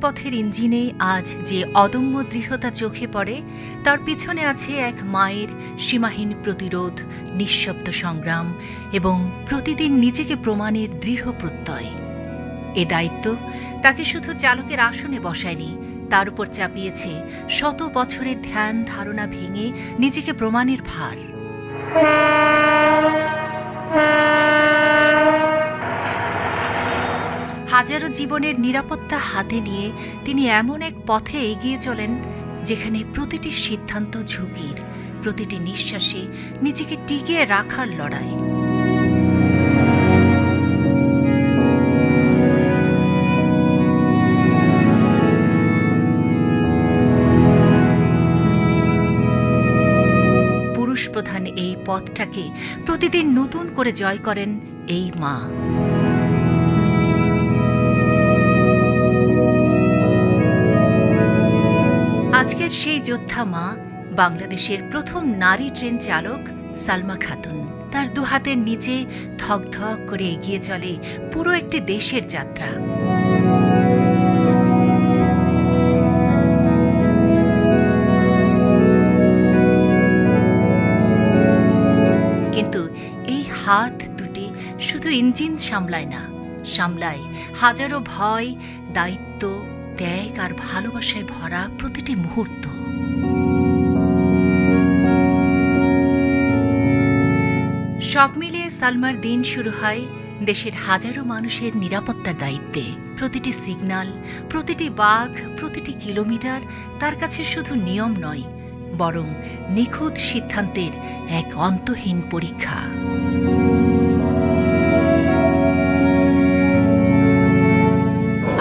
রেলপথের ইঞ্জিনে আজ যে অদম্য দৃঢ়তা চোখে পড়ে, তার পিছনে আছে এক মায়ের সীমাহীন প্রতিরোধ, নিঃশব্দ সংগ্রাম এবং প্রতিদিন নিজেকে প্রমাণের দৃঢ় প্রত্যয়। এ দায়িত্ব তাকে শুধু চালকের আসনে বসায়নি, তার উপর চাপিয়েছে শত বছরের ধ্যান ধারণা ভেঙে নিজেকে প্রমাণের ভার। হাজারো জীবনের নিরাপত্তা হাতে নিয়ে তিনি এমন এক পথে এগিয়ে চলেন, যেখানে প্রতিটি সিদ্ধান্ত ঝুঁকির, প্রতিটি নিঃশ্বাসে নিজেকে টিকিয়ে রাখার লড়াই। পুরুষ প্রধান এই পথটাকে প্রতিদিন নতুন করে জয় করেন এই মা। আজকের সেই যোদ্ধা মা, বাংলাদেশের প্রথম নারী ট্রেন চালক সালমা খাতুন। তার দুহাতের নিচে ধক ধক করে এগিয়ে চলে পুরো একটি দেশের যাত্রা। কিন্তু এই হাত দুটি শুধু ইঞ্জিন সামলায় না, সামলায় হাজারো ভয়, দায়িত্ব, ত্যাগ আর ভালোবাসায় ভরা প্রতিটি মুহূর্ত। সব মিলিয়ে সালমার দিন শুরু হয় দেশের হাজারো মানুষের নিরাপত্তার দায়িত্বে। প্রতিটি সিগন্যাল প্রতিটি বাঘ, প্রতিটি কিলোমিটার তার কাছে শুধু নিয়ম নয়, বরং নিখুঁত সিদ্ধান্তের এক অন্তহীন পরীক্ষা।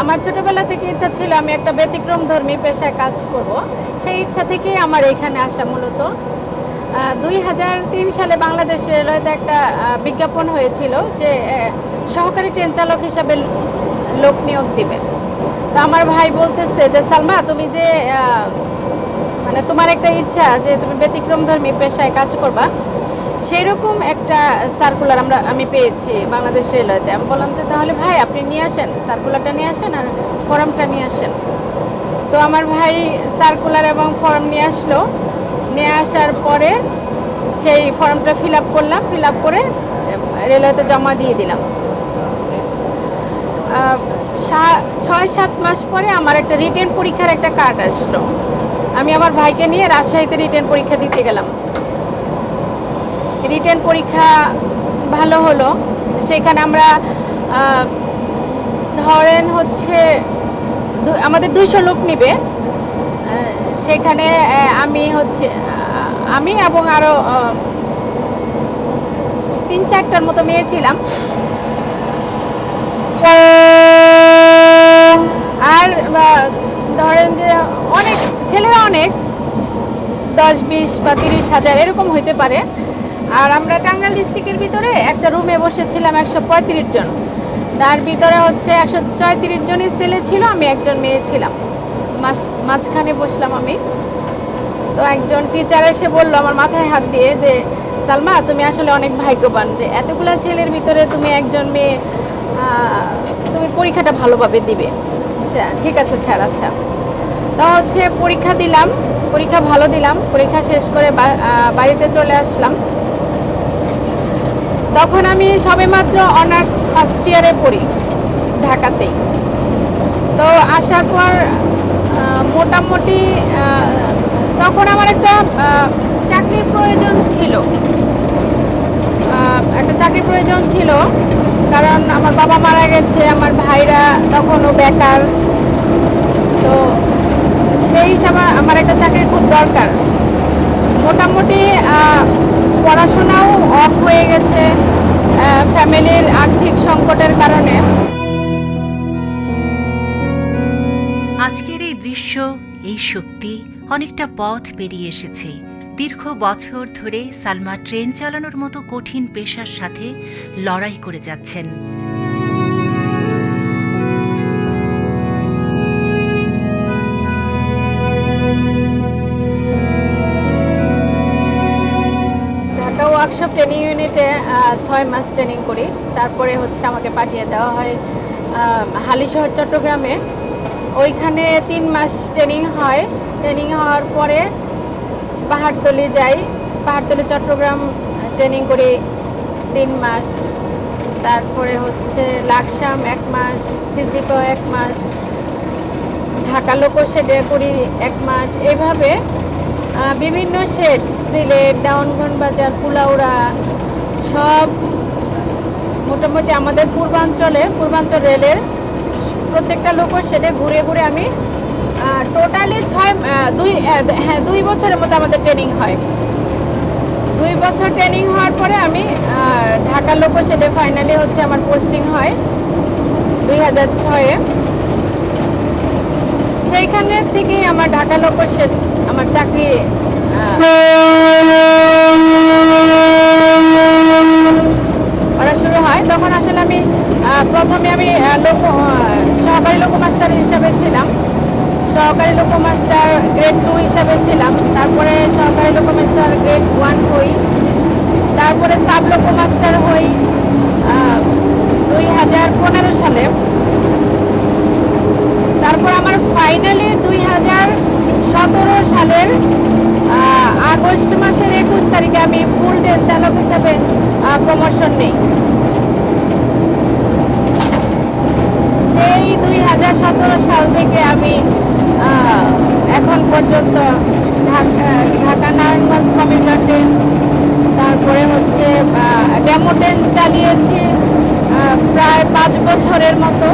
আমার ছোটবেলা থেকে ইচ্ছা ছিল আমি একটা ব্যতিক্রম ধর্মী পেশায় কাজ করব। সেই ইচ্ছা থেকেই আমার এখানে আসা মূলত। দুই হাজার তিন সালে বাংলাদেশে রেলওয়েতে একটা বিজ্ঞাপন হয়েছিল যে সহকারী ট্রেন চালক হিসাবে লোক নিয়োগ দিবে। তো আমার ভাই বলতেছে যে, সালমা, তুমি যে মানে তোমার একটা ইচ্ছা যে, তুমি ব্যতিক্রম ধর্মী পেশায় কাজ করবা সেই রকম একটা সার্কুলার আমরা, আমি পেয়েছি বাংলাদেশ রেলওয়েতে আমি বললাম যে, তাহলে ভাই, আপনি নিয়ে আসেন সার্কুলারটা নিয়ে আসেন আর ফর্মটা নিয়ে আসেন। তো আমার ভাই সার্কুলার এবং ফর্ম নিয়ে আসলো। নিয়ে আসার পরে সেই ফর্মটা ফিল আপ করলাম, ফিল আপ করে রেলওয়েতে জমা দিয়ে দিলাম। ছয় সাত মাস পরে আমার একটা রিটেন পরীক্ষার একটা কার্ড আসলো। আমি আমার ভাইকে নিয়ে রাজশাহীতে রিটেন পরীক্ষা দিতে গেলাম। রিটেন পরীক্ষা ভালো হলো। সেখানে আমরা ধরেন হচ্ছে আমাদের দুইশো লোক নিবে। সেখানে আমি হচ্ছে, আমি এবং আরও তিন চারটার মতো মেয়ে ছিলাম। আর ধরেন যে অনেক ছেলেরা অনেক, দশ, বিশ বা তিরিশ হাজার এরকম হইতে পারে। আর আমরা টাঙ্গাইল ডিস্ট্রিক্টের ভিতরে একটা রুমে বসেছিলাম একশো পঁয়ত্রিশ জন। তার ভিতরে হচ্ছে একশো ছয়ত্রিশ জনই ছেলে ছিল, আমি একজন মেয়ে ছিলাম। মাঝখানে বসলাম আমি। তো একজন টিচার এসে বলল আমার মাথায় হাত দিয়ে যে, সালমা, তুমি আসলে অনেক ভাগ্যবান যে এতগুলো ছেলের ভিতরে তুমি একজন মেয়ে তুমি পরীক্ষাটা ভালোভাবে দিবে। আচ্ছা ঠিক আছে স্যার আচ্ছা। তো হচ্ছে পরীক্ষা দিলাম, পরীক্ষা ভালো দিলাম, পরীক্ষা শেষ করে বাড়িতে চলে আসলাম। তখন আমি সবেমাত্র অনার্স ফার্স্ট ইয়ারে পড়ি ঢাকাতেই। তো আসার পর মোটামুটি তখন আমার একটা চাকরির প্রয়োজন ছিল। একটা চাকরির প্রয়োজন ছিল, কারণ আমার বাবা মারা গেছে, আমার ভাইরা তখনও বেকার। তো সেই হিসাবে আমার একটা চাকরির খুব দরকার। মোটামুটি পড়াশোনাও অফ হয়ে গেছে ফ্যামিলির আর্থিক সংকটের কারণে। আজকের এই দৃশ্য এই শক্তি অনেকটা পথ পেরিয়ে এসেছে। দীর্ঘ বছর ধরে সালমা ট্রেন চালানোর মতো কঠিন পেশার সাথে লড়াই করে যাচ্ছেন। ওয়ার্কশপ ট্রেনিং ইউনিটে ছয় মাস ট্রেনিং করি। তারপরে হচ্ছে আমাকে পাঠিয়ে দেওয়া হয় হালিশহর, চট্টগ্রামে। ওইখানে তিন মাস ট্রেনিং হয়। ট্রেনিং হওয়ার পরে পাহাড়তলি যাই। পাহাড়তলি চট্টগ্রাম ট্রেনিং করি তিন মাস। তারপরে হচ্ছে লাকসাম এক মাস, সিজিপো এক মাস, ঢাকা লোকো শেডে করি এক মাস। এভাবে বিভিন্ন শেড, সিলেট ডাউনগন বাজার, পুলাউড়া, সব মোটামুটি আমাদের পূর্বাঞ্চলে, পূর্বাঞ্চল রেলের প্রত্যেকটা লোক সেটা ঘুরে ঘুরে আমি টোটালি ছয় দুই হ্যাঁ দুই বছরের মতো আমাদের ট্রেনিং হয়। দুই বছর ট্রেনিং হওয়ার পরে আমি আহ, ঢাকা লোক সেটা ফাইনালি হচ্ছে আমার পোস্টিং হয় দুই হাজার ছয়ে। সেইখানে থেকেই আমার ঢাকা লোক সেট আমার চাকরি করা শুরু হয়। তখন আসলে আমি প্রথমে আমি লোক সহকারী লোক মাস্টার হিসাবে ছিলাম। সহকারী লোক মাস্টার গ্রেড টু হিসাবে ছিলাম। তারপরে সহকারী লোক মাস্টার গ্রেড ওয়ান হই। তারপরে সাব লোক মাস্টার হই দুই হাজার পনেরো সালে। তারপর আমার ফাইনালি দুই হাজার সতেরো সালের আগস্ট মাসের একুশ তারিখে আমি ফুল ডে চালক হিসাবে প্রমোশন নেই। সেই দুই হাজার সতেরো সাল থেকে আমি এখন পর্যন্ত ঢাকা নারায়ণগঞ্জ কমিউটার ট্রেন তারপরে হচ্ছে ডেমো ট্রেন চালিয়েছি প্রায় পাঁচ বছরের মতো।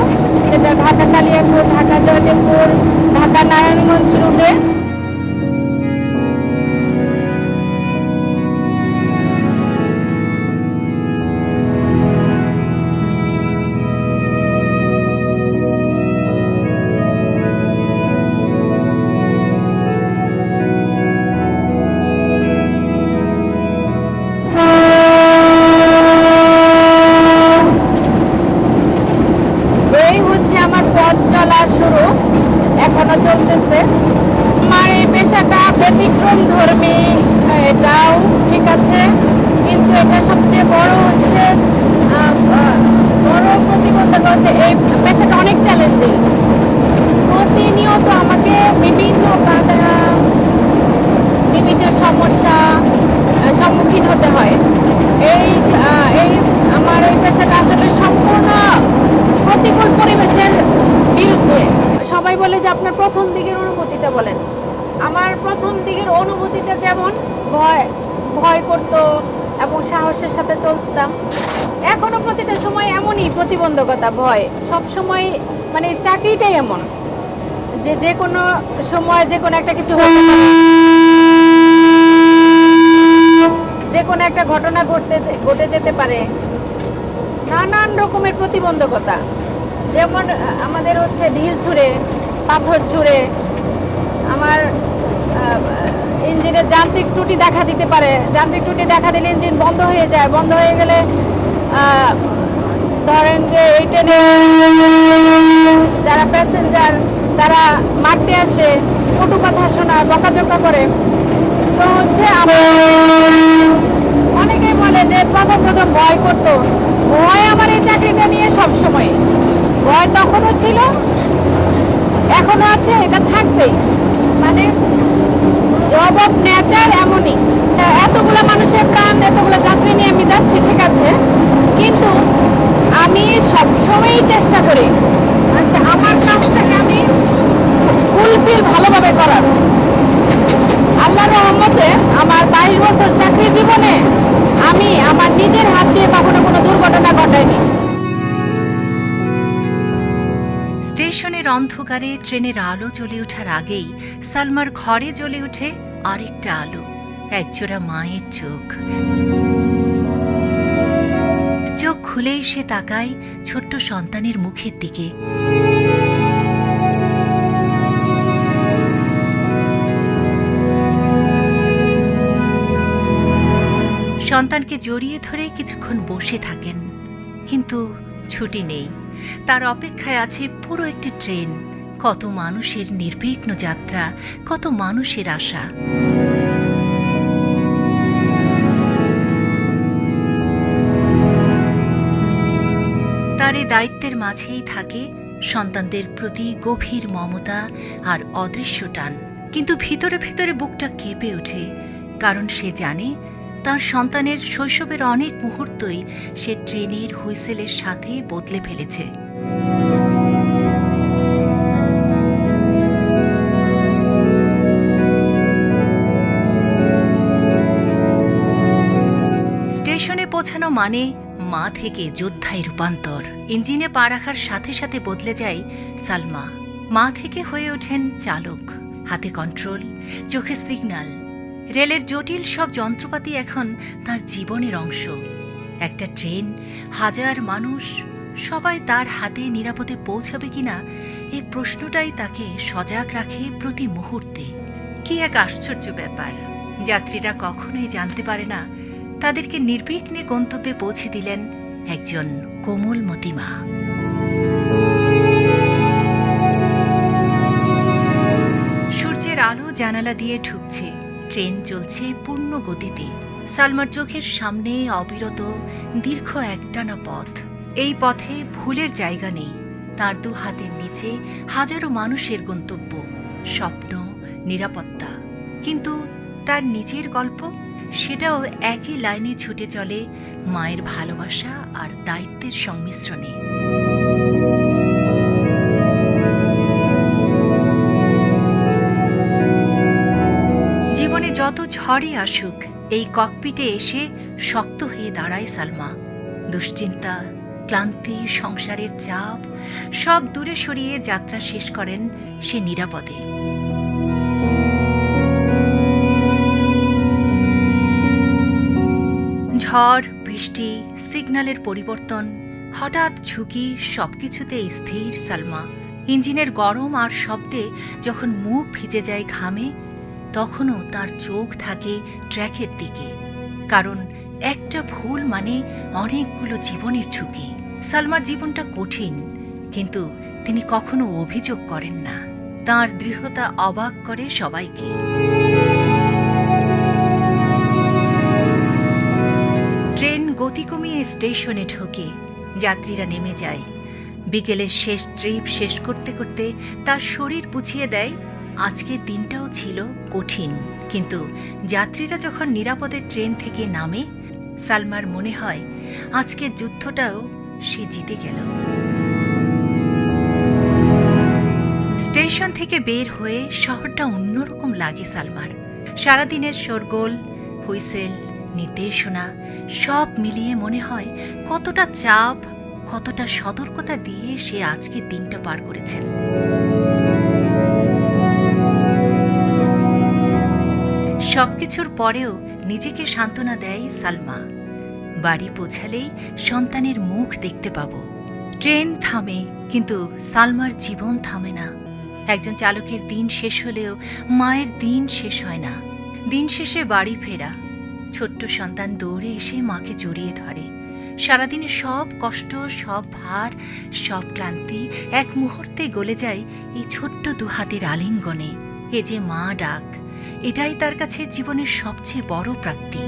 সেটা ঢাকা কালিয়াপুর ঢাকা জয়দেবপুর, ঢাকা নারায়ণগঞ্জ রুটে সবাই বলে যে আপনার প্রথম দিকের অনুভূতিটা বলেন। আমার প্রথম দিকের অনুভূতিটা যেমন ভয় ভয় করতো এবং সাহসের সাথে চলতাম। এখনও প্রতিটা সময় এমনই প্রতিবন্ধকতা, ভয়। সব সময় মানে চাকরিটাই এমন যে যে কোনো সময় যে কোনো একটা কিছু হতে যে কোনো একটা ঘটনা ঘটতে, ঘটে যেতে পারে। নানান রকমের প্রতিবন্ধকতা। যেমন আমাদের হচ্ছে ঢিল ছুঁড়ে, পাথর ছুঁড়ে, আমার ইঞ্জিনের যান্ত্রিক ত্রুটি দেখা দিতে পারে। যান্ত্রিক ত্রুটি দেখা দিলে ইঞ্জিন বন্ধ হয়ে যায়। বন্ধ হয়ে গেলে ধরেন যে এই ট্রেনে যারা প্যাসেঞ্জার, তারা মারতে আসে, কটু কথা শোনায়, বকাঝকা করে। তো হচ্ছে অনেকেই বলে যে প্রথম প্রথম ভয় করতো। ভয় আমার এই চাকরিটা নিয়ে সব সময় ভয় তখনও ছিল এখনও আছে, এটা থাকবেই। মানে জব অফ নেচার এমনই। এতগুলো মানুষের প্রাণ, এতগুলো যাত্রী নিয়ে আমি যাচ্ছি, ঠিক আছে, কিন্তু আমি সবসময়ই চেষ্টা করি আচ্ছা আমার কাজটাকে আমি ফুলফিল ভালোভাবে করার। আল্লাহর রহমতে আমার বাইশ বছর চাকরি জীবনে আমি আমার নিজের হাত দিয়ে কখনো কোনো দুর্ঘটনা ঘটাইনি। স্টেশনের অন্ধকারে ট্রেনের আলো জ্বলে ওঠার আগেই সালমার ঘরে জ্বলে ওঠে আরেকটা আলো, একজোড়া মায়ের চোখ। চোখ খুলেই সে তাকায় ছোট্ট সন্তানের মুখের দিকে। সন্তানকে জড়িয়ে ধরে কিছুক্ষণ বসে থাকেন, কিন্তু ছুটি নেই। তার অপেক্ষায় আছে পুরো একটি ট্রেন। কত মানুষের নির্বিঘ্ন যাত্রা, কত মানুষের আশা। তার এই দায়িত্বের মাঝেই থাকে সন্তানদের প্রতি গভীর মমতা আর অদৃশ্য টান। কিন্তু ভিতরে ভিতরে বুকটা কেঁপে ওঠে, কারণ সে জানে তার সন্তানের শৈশবের অনেক মুহূর্তই সে ট্রেনের হুইসেলের সাথে বদলে ফেলেছে। স্টেশনে পৌঁছানো মানে মা থেকে যোদ্ধায় রূপান্তর। ইঞ্জিনে পা রাখার সাথে সাথে বদলে যায় সালমা। মা থেকে হয়ে ওঠেন চালক। হাতে কন্ট্রোল চোখে সিগন্যাল রেলের জটিল সব যন্ত্রপাতি এখন তার জীবনের অংশ। একটা ট্রেন, হাজার মানুষ, সবাই তার হাতে নিরাপদে পৌঁছাবে কিনা এই প্রশ্নটাই তাকে সজাগ রাখে প্রতি মুহূর্তে। কি এক আশ্চর্য ব্যাপার। যাত্রীরা কখনোই জানতে পারে না, তাদেরকে নির্বিঘ্নে গন্তব্যে পৌঁছে দিলেন একজন কোমল মতিমা। সূর্যের আলো জানালা দিয়ে ঢুকছে। ট্রেন চলছে পূর্ণ গতিতে সালমার চোখের সামনে অবিরত দীর্ঘ একটানা পথ। এই পথে ভুলের জায়গা নেই। তার দু হাতের নিচে হাজারো মানুষের গন্তব্য, স্বপ্ন, নিরাপত্তা। কিন্তু তার নিজের গল্প? সেটাও একই লাইনে ছুটে চলে মায়ের ভালোবাসা আর দায়িত্বের সংমিশ্রণে। যত ঝড়ই আসুক, এই ককপিটে এসে শক্ত হয়ে দাঁড়ায় সালমা। দুশ্চিন্তা, ক্লান্তি, সংসারের চাপ, সব দূরে সরিয়ে যাত্রা শেষ করেন সে নিরাপদে। ঝড়, বৃষ্টি, সিগন্যালের পরিবর্তন, হঠাৎ ঝুঁকি সবকিছুতে স্থির সালমা। ইঞ্জিনের গরম আর শব্দে যখন মুখ ভিজে যায় ঘামে তখনও তার চোখ থাকে ট্র্যাকের দিকে, কারণ একটা ভুল মানে অনেকগুলো জীবনের ঝুঁকি। সালমার জীবনটা কঠিন, কিন্তু তিনি কখনো অভিযোগ করেন না। তার দৃঢ়তা অবাক করে সবাইকে। ট্রেন গতি কমিয়ে স্টেশনে ঢোকে, যাত্রীরা নেমে যায়। বিকেলের শেষ ট্রিপ শেষ করতে করতে তার শরীর বুঝিয়ে দেয় আজকের দিনটাও ছিল কঠিন, কিন্তু যাত্রীরা যখন নিরাপদে ট্রেন থেকে নামে, সালমার মনে হয় আজকের যুদ্ধটাও সে জিতে গেল। স্টেশন থেকে বের হয়ে শহরটা অন্যরকম লাগে সালমার। সারাদিনের শোরগোল, হুইসেল, নির্দেশনা, সব মিলিয়ে মনে হয় কতটা চাপ, কতটা সতর্কতা দিয়ে সে আজকের দিনটা পার করেছেন। সবকিছুর পরেও নিজেকে সান্ত্বনা দেয় সালমা। বাড়ি পৌঁছালেই সন্তানের মুখ দেখতে পাব। ট্রেন থামে, কিন্তু সালমার জীবন থামে না। একজন চালকের দিন শেষ হলেও মায়ের দিন শেষ হয় না। দিন শেষে বাড়ি ফেরা। ছোট্ট সন্তান দৌড়ে এসে মাকে জড়িয়ে ধরে। সারাদিনের সব কষ্ট, সব ভার, সব ক্লান্তি এক মুহূর্তে গলে যায় এই ছোট্ট দুহাতের আলিঙ্গনে। এ যে মা ডাক। এটাই তার কাছে জীবনের সবচেয়ে বড় প্রাপ্তি।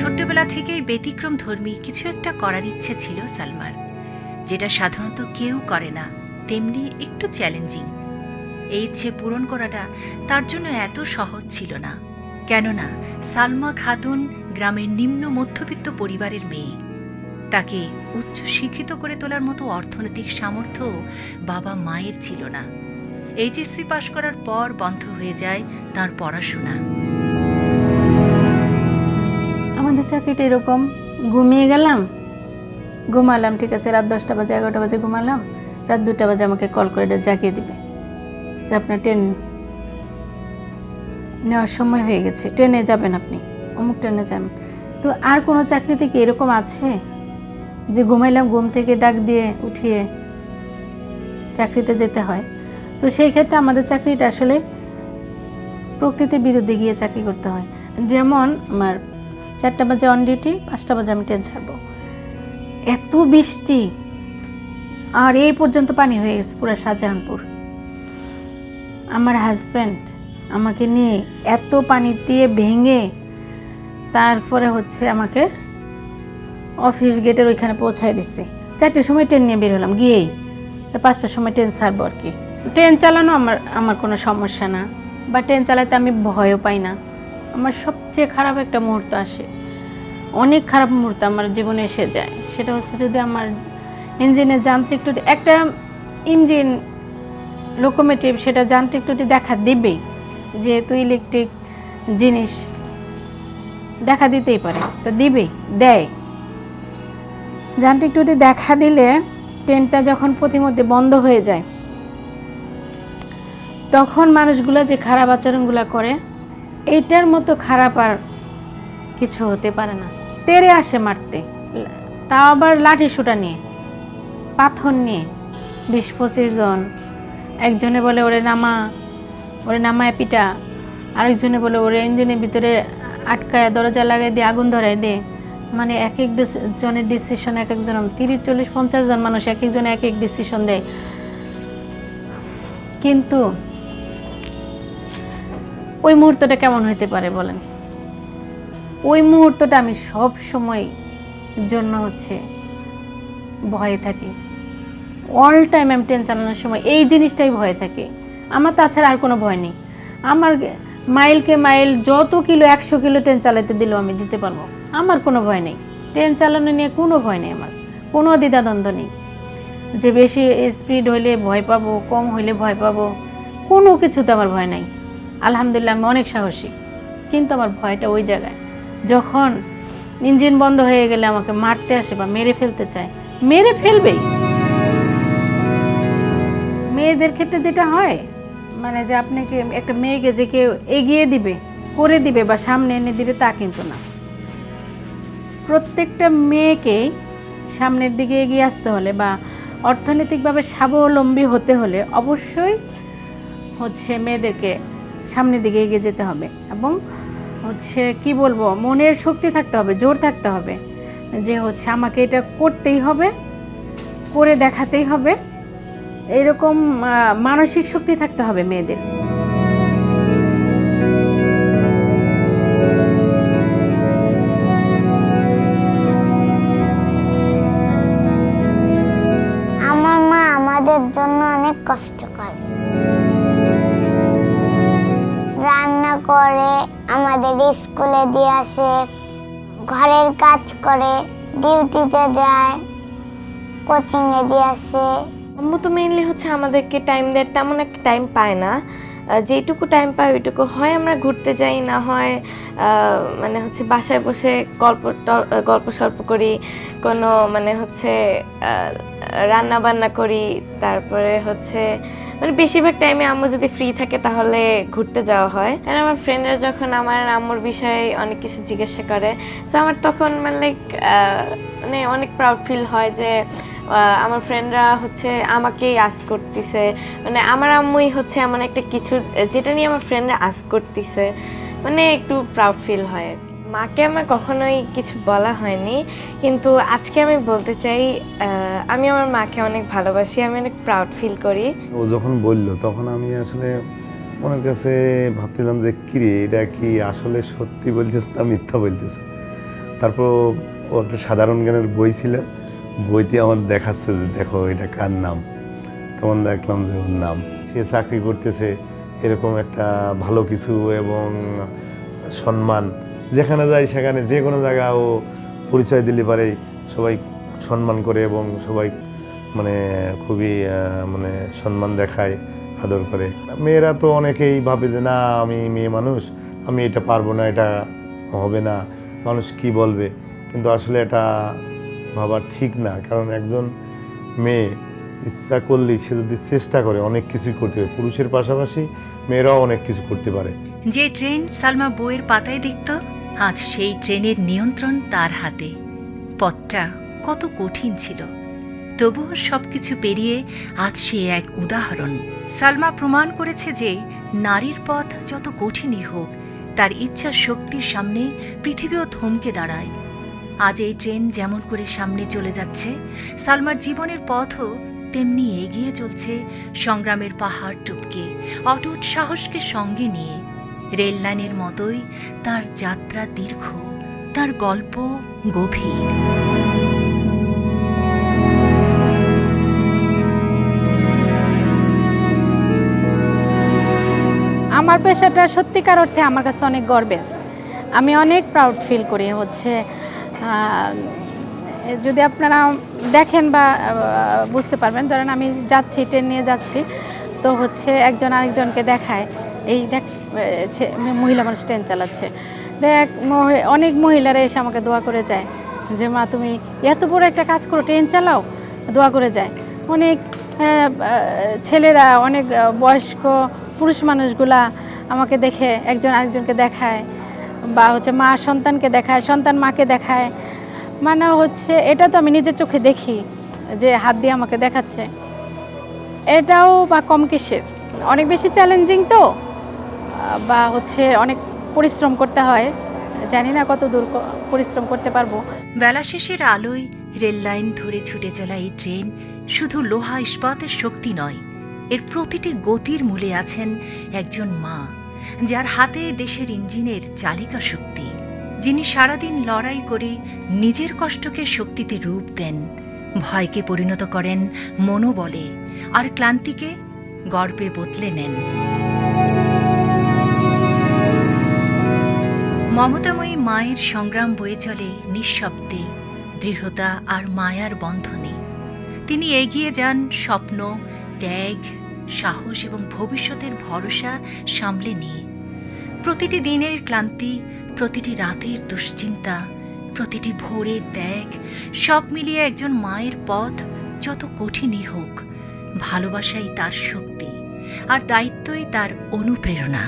ছোট্টবেলা থেকেই ব্যতিক্রম ধর্মী কিছু একটা করার ইচ্ছে ছিল সালমার। যেটা সাধারণত কেউ করে না, তেমনি একটু চ্যালেঞ্জিং এই ইচ্ছে পূরণ করাটা তার জন্য এত সহজ ছিল না। কেননা সালমা খাতুন গ্রামের নিম্ন মধ্যবিত্ত পরিবারের মেয়ে। তাকে উচ্চ শিক্ষিত করে তোলার মতো অর্থনৈতিক সামর্থ্য বাবা মায়ের ছিল না। এইচএসসি পাশ করার পর বন্ধ হয়ে যায় তার পড়াশোনা। আমাদের চাকরিটা এরকম, ঘুমিয়ে গেলাম, ঘুমালাম, ঠিক আছে, রাত দশটা বাজে, এগারোটা বাজে ঘুমালাম, রাত দুটা বাজে আমাকে কল করে জাগিয়ে দিবে। যে আপনার ট্রেন নেওয়ার সময় হয়ে গেছে ট্রেনে যাবেন আপনি, অমুক ট্রেনে যান। তো আর কোনো চাকরিতে কি এরকম আছে? যে ঘুমাইলাম, ঘুম থেকে ডাক দিয়ে উঠিয়ে চাকরিতে যেতে হয়। তো সেই ক্ষেত্রে আমাদের চাকরিটা আসলে প্রকৃতির বিরুদ্ধে গিয়ে চাকরি করতে হয়। যেমন আমার চারটা বাজে অন ডিউটি পাঁচটা বাজে আমি ট্রেন ছাড়বো। এত বৃষ্টি, আর এই পর্যন্ত পানি হয়ে গেছে পুরো শাহজাহানপুর। আমার হাজব্যান্ড আমাকে নিয়ে এত পানি দিয়ে ভেঙে তারপরে হচ্ছে আমাকে অফিস গেটের ওইখানে পৌঁছায় দিচ্ছে চারটের সময় ট্রেন নিয়ে বের হলাম, গিয়েই। পাঁচটার সময় ট্রেন ছাড়বো আর কি। ট্রেন চালানো আমার আমার কোনো সমস্যা না, বা ট্রেন চালাতে আমি ভয়ও পাই না। আমার সবচেয়ে খারাপ একটা মুহূর্ত আসে। অনেক খারাপ মুহূর্ত আমার জীবনে এসে যায়। সেটা হচ্ছে যদি আমার ইঞ্জিনের যান্ত্রিক ত্রুটি, একটা ইঞ্জিন লোকোমেটিভ সেটা যান্ত্রিক ত্রুটি দেখা দিবেই। যেহেতু ইলেকট্রিক জিনিস দেখা দিতেই পারে, তো দিবেই, দেয়। যান্ত্রিক ত্রুটি দেখা দিলে ট্রেনটা যখন প্রতিমধ্যে বন্ধ হয়ে যায়, তখন মানুষগুলো যে খারাপ আচরণগুলো করে এইটার মতো খারাপ আর কিছু হতে পারে না। তেরে আসে মারতে। তাও আবার লাঠি সুটা নিয়ে, পাথর নিয়ে, বিশ পঁচিশ জন। একজনে বলে, ওরে নামা, ওরে নামায় পিটা আরেকজনে বলে, ওরে ইঞ্জিনের ভিতরে আটকায় দরজা লাগাই দিয়ে আগুন ধরাই দে। মানে এক এক জনের ডিসিশন এক একজন তিরিশ, চল্লিশ, পঞ্চাশ জন মানুষ এক একজন এক এক ডিসিশন দেয়। কিন্তু ওই মুহূর্তটা কেমন হইতে পারে বলেন? ওই মুহূর্তটা আমি সব সময় জন্য হচ্ছে ভয়ে থাকি। অল টাইম আমি ট্রেন চালানোর সময় এই জিনিসটাই ভয়ে থাকে। আমার তাছাড়া আর কোনো ভয় নেই। আমার মাইলকে মাইল যত কিলো, একশো কিলো ট্রেন চালাতে দিলেও আমি দিতে পারব। আমার কোনো ভয় নেই। ট্রেন চালানো নিয়ে কোনো ভয় নেই আমার। কোনো দ্বিধাদ্বন্দ্ব নেই। যে বেশি স্পিড হইলে ভয় পাবো, কম হইলে ভয় পাবো, কোনো কিছুতে আমার ভয় নাই। আলহামদুলিল্লাহ আমি অনেক সাহসী। কিন্তু আমার ভয়টা ওই জায়গায়। যখন ইঞ্জিন বন্ধ হয়ে গেলে আমাকে মারতে আসে বা মেরে ফেলতে চায়, মেরে ফেলবেই। মেয়েদের ক্ষেত্রে যেটা হয় মানে যে আপনাকে একটা মেয়েকে যে কেউ এগিয়ে দিবে, করে দিবে বা সামনে এনে দিবে তা কিন্তু না। প্রত্যেকটা মেয়েকে সামনের দিকে এগিয়ে আসতে হলে বা অর্থনৈতিকভাবে স্বাবলম্বী হতে হলে অবশ্যই হচ্ছে মেয়েদেরকে সামনের দিকে এগিয়ে যেতে হবে এবং হচ্ছে কি বলব, মনের শক্তি থাকতে হবে, জোর থাকতে হবে যে হচ্ছে আমাকে এটা করতেই হবে, করে দেখাতেই হবে। এরকম মানসিক শক্তি থাকতে হবে মেয়েদের। স্কুলে দিয়ে আসে ঘরের কাজ করে ডিউটিতে যায় কোচিংয়ে দিয়ে আসে। আম্মু তো মেইনলি হচ্ছে আমাদেরকে টাইম দেয় তেমন একটা টাইম পায় না। আহ, যেইটুকু টাইম পায় ওইটুকু হয় আমরা ঘুরতে যাই না হয় মানে হচ্ছে বাসায় বসে গল্প গল্প সল্প করি কোনো মানে হচ্ছে রান্না বান্না করি তারপরে হচ্ছে মানে বেশিরভাগ টাইমে আম্মু যদি ফ্রি থাকে তাহলে ঘুরতে যাওয়া হয়। কারণ আমার ফ্রেন্ডরা যখন আমার আম্মুর বিষয়ে অনেক কিছু জিজ্ঞাসা করে তো আমার তখন মানে লাইক মানে অনেক প্রাউড ফিল হয় যে আমার ফ্রেন্ডরা হচ্ছে আমাকেই আস করতেছে। মানে আমার আম্মুই হচ্ছে এমন একটা কিছু, যেটা নিয়ে আমার ফ্রেন্ডরা আস করতেছে। মানে একটু প্রাউড ফিল হয় আর কি। মাকে আমার কখনোই কিছু বলা হয়নি। কিন্তু আজকে আমি বলতে চাই আমি আমার মাকে অনেক ভালোবাসি, আমি অনেক প্রাউড ফিল করি। ও যখন বলল, তখন আমি আসলে ওনার কাছে ভাবছিলাম যে, কিরে, এটা কি আসলে সত্যি বলতেছে না মিথ্যা বলতেছে? তারপর ও একটা সাধারণ জ্ঞানের বই ছিল, বইতে আমার দেখাচ্ছে যে, দেখো, এটা কার নাম? তখন দেখলাম যে, ওর নাম। সে চাকরি করতেছে, এরকম একটা ভালো কিছু এবং সম্মান। যেখানে যায় সেখানে যে কোনো জায়গা ও পরিচয় দিলে পারে। সবাই সম্মান করে এবং সবাই মানে খুবই মানে সম্মান দেখায়, আদর করে। মেয়েরা তো অনেকেই ভাবে যে, না, আমি মেয়ে মানুষ, আমি এটা পারব না, এটা হবে না। মানুষ কি বলবে? কিন্তু আসলে এটা ভাবা ঠিক না। কারণ একজন মেয়ে ইচ্ছা করলেই সে যদি চেষ্টা করে অনেক কিছুই করতে পারে। পুরুষের পাশাপাশি মেয়েরাও অনেক কিছু করতে পারে। যে ট্রেন সালমা বইয়ের পাতায় দেখত আজ সেই ট্রেনের নিয়ন্ত্রণ তার হাতে। পথটা কত কঠিন ছিল। তবুও সবকিছু পেরিয়ে আজ সে এক উদাহরণ। সালমা প্রমাণ করেছে যে নারীর পথ যত কঠিনই হোক, তার ইচ্ছা শক্তির সামনে পৃথিবীও থমকে দাঁড়ায়। আজ এই ট্রেন যেমন করে সামনে চলে যাচ্ছে, সালমার জীবনের পথও তেমনি এগিয়ে চলছে সংগ্রামের পাহাড় টুপকে, অটুট সাহসকে সঙ্গে নিয়ে। রেল লাইনের মতোই তার যাত্রা দীর্ঘ, তার গল্প গভীর। আমার পেশাটা সত্যিকার অর্থে আমার কাছে অনেক গর্বের। আমি অনেক প্রাউড ফিল করি হচ্ছে যদি আপনারা দেখেন বা বুঝতে পারবেন, ধরেন আমি যাচ্ছি ট্রেন নিয়ে যাচ্ছি, তো হচ্ছে একজন আরেকজনকে দেখায়, এই দেখ মহিলা মানুষ ট্রেন চালাচ্ছে। দেখ অনেক মহিলারা এসে আমাকে দোয়া করে যায় যে, মা, তুমি এত বড় একটা কাজ করো, ট্রেন চালাও। দোয়া করে যায়। অনেক ছেলেরা, অনেক বয়স্ক পুরুষ মানুষগুলা আমাকে দেখে একজন আরেকজনকে দেখায় বা হচ্ছে মা সন্তানকে দেখায়, সন্তান মাকে দেখায়। মানে হচ্ছে, এটা তো আমি নিজের চোখে দেখি যে, হাত দিয়ে আমাকে দেখাচ্ছে। এটাও বা কম কিসের? অনেক বেশি চ্যালেঞ্জিং তো। বা হচ্ছে অনেক পরিশ্রম করতে হয়। জানি না কত দূর পরিশ্রম করতে পারব। বেলা শেষের আলোয় রেল লাইন ধরে ছুটে চলা এই ট্রেন শুধু লোহা ইস্পাতের শক্তি নয়, এর প্রতিটি গতির মূলে আছেন একজন মা, যার হাতে দেশের ইঞ্জিনের চালিকা শক্তি। যিনি সারাদিন লড়াই করে নিজের কষ্টকে শক্তিতে রূপ দেন, ভয়কে পরিণত করেন, মনোবলে, আর ক্লান্তিকে গর্বে বদলে নেন। মমতাময়ী মায়ের সংগ্রাম বয়ে চলে নিঃশব্দে, দৃঢ়তা আর মায়ার বন্ধনে। তিনি এগিয়ে যান স্বপ্ন, ত্যাগ, সাহস এবং ভবিষ্যতের ভরসা সামলে নিয়ে। প্রতিটি দিনের ক্লান্তি, প্রতিটি রাতের দুশ্চিন্তা, প্রতিটি ভোরের ত্যাগ, সব মিলিয়ে একজন মায়ের পথ যত কঠিনই হোক, ভালোবাসাই তার শক্তি আর দায়িত্বই তার অনুপ্রেরণা।